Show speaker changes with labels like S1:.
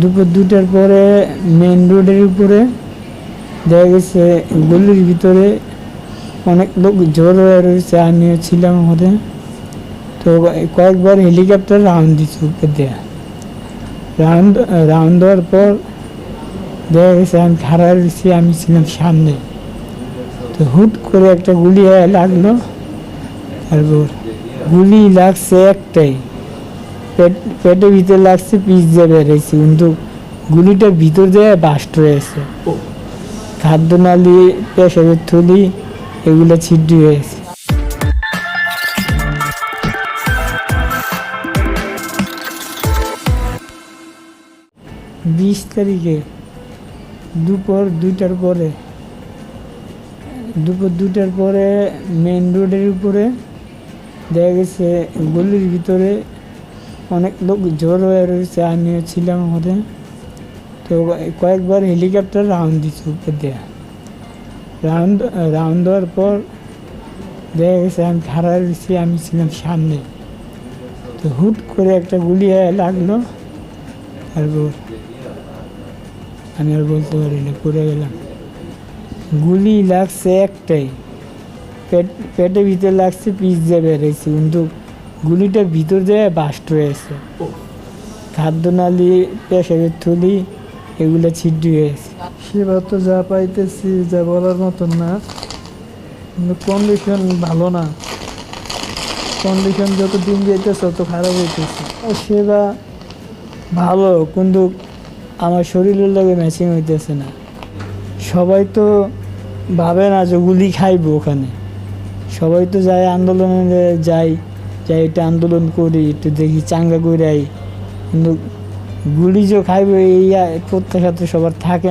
S1: দুপুর দুটার পরে মেন রোডের উপরে দেখা গেছে গলির ভিতরে অনেক লোক জোর হয়ে রয়েছে, আমিও ছিলাম ওখানে। তো কয়েকবার হেলিকপ্টার রাউন্ড দিচ্ছে উপর দেয়া। রাউন্ড রাউন্ড দেওয়ার পর দেখা গেছে আমি খাড়া রয়েছি, আমি ছিলাম সামনে। তো হুট করে একটা গুলি লাগল। তারপর গুলি লাগছে একটাই। পেট পেটের ভিতরে লাগছে পিস দিয়ে বেড়েছে কিন্তু গুলিটা ভিতর দিয়ে বাস্ট হয়েছে খাদ্যনালী পেশাবের থলি এগুলো ছিদ্রি হয়েছে বিশ তারিখে দুপুর দুইটার পরে দুপুর দুইটার পরে মেন রোডের উপরে দেখা গেছে গলির ভিতরে অনেক লোক জোর হয়ে রয়েছে আমিও ছিলাম ওখানে তো কয়েকবার হেলিকপ্টার রাউন্ড দিচ্ছে উপর দেয়া। রাউন্ড রাউন্ড দেওয়ার পর দেখা গেছে, আমি খাড়া রয়েছি আমি ছিলাম সামনে। তো হুট করে একটা গুলি লাগল তারপর আমি আর বলতে পারি না, পড়ে গেলাম। গুলি লাগছে একটাই। পেট, পেটের ভিতরে লাগছে পিস দিয়ে বেড়েছে কিন্তু গুলিটা ভিতর দিয়ে বাস্ট হয়েছে খাদ্যনালী পেশাবের থলি এগুলো ছিদ্রি হয়েছে
S2: সেবার তো যা পাইতেছি যা বলার মতন না। কিন্তু কন্ডিশন ভালো না। কন্ডিশন যত দিন যেতেছে তত খারাপ হইতেছে।
S1: সেবা ভালো কিন্তু আমার শরীরের লগে ম্যাচিং হইতেছে না। সবাই তো ভাবে না যে গুলি খাইবো ওখানে। সবাই তো যায় আন্দোলনে যাই যাই এটা আন্দোলন করি, একটু দেখি চাঙ্গা করে আই কিন্তু গুলি যে খাইবে, এই প্রত্যাশা তো সবার থাকে